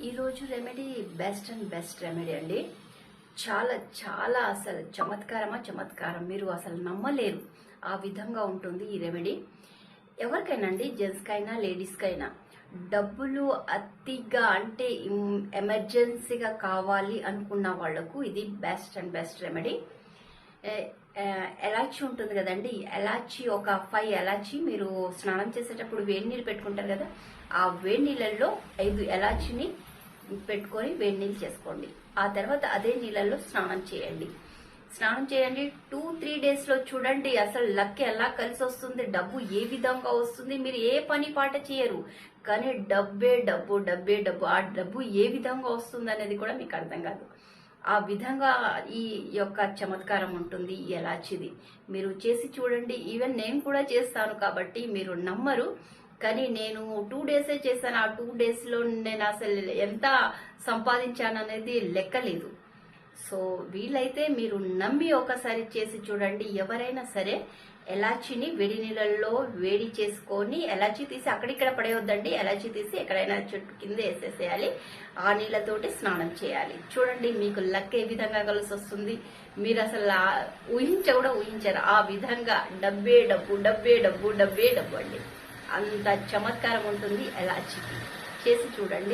ఈరోజు remedy best and best remedy అండి. చాలా చాలా అసలు చమత్కారమా చమత్కారం. మీరు అసలు నమ్మలేరు ఆ విధంగా ఉంటుంది ఈ రెమెడీ ఎవరికైనా అండి జెంట్స్కైనా లేడీస్కైనా డబ్బులు అతిగా అంటే ఎమర్జెన్సీగా కావాలి అనుకున్న వాళ్ళకు ఇది బెస్ట్ అండ్ బెస్ట్ రెమెడీ ఏ- ఎలాచి ఉంటుంది కదండి ఎలాచి ఒక ఫైవ్ ఎలాచి మీరు స్నానం చేసేటప్పుడు వేడి నీళ్ళు పెట్టుకుంటారు కదా ఆ వేడి నీళ్ళల్లో ఐదు ఎలాచిని పెట్టుకొని వేడి నీళ్ళు చేసుకోండి. ఆ తర్వాత అదే నీళ్ళల్లో స్నానం చేయండి. స్నానం చేయండి. టూ త్రీ డేస్లో చూడండి అసలు లక్ ఎలా కలిసి వస్తుంది డబ్బు ఏ విధంగా వస్తుంది మీరు ఏ పని పాట చేయరు. కానీ డబ్బే డబ్బు డబ్బే డబ్బు ఆ డబ్బు ఏ విధంగా వస్తుంది అనేది కూడా మీకు అర్థం కాదు. ఆ విధంగా ఈ యొక్క చమత్కారం ఉంటుంది ఈ ఎలాచిది. మీరు చేసి చూడండి. ఈవెన్ నేను కూడా చేస్తాను కాబట్టి మీరు నమ్మరు. కానీ నేను టూ డేసే చేశాను. ఆ టూ డేస్లో నేను అసలు ఎంత సంపాదించాను అనేది లెక్కలేదు. సో వీలైతే మీరు నమ్మి ఒకసారి చేసి చూడండి. ఎవరైనా సరే ఎలాచిని వేడి నీళ్ళల్లో వేడి చేసుకొని ఎలాచి తీసి అక్కడిక్కడ పడేయొద్దండి. ఎలాచి తీసి ఎక్కడైనా చెట్టు కింద వేసేసేయాలి. ఆ నీళ్ళతోటి స్నానం చేయాలి. చూడండి మీకు లక్ ఏ విధంగా కలిసి వస్తుంది. మీరు అసలు ఊహించ కూడా ఊహించరు. ఆ విధంగా డబ్బే డబ్బు డబ్బే డబ్బు డబ్బే డబ్బు అండి. అంత చమత్కారం ఉంటుంది. ఎలాచికి చేసి చూడండి.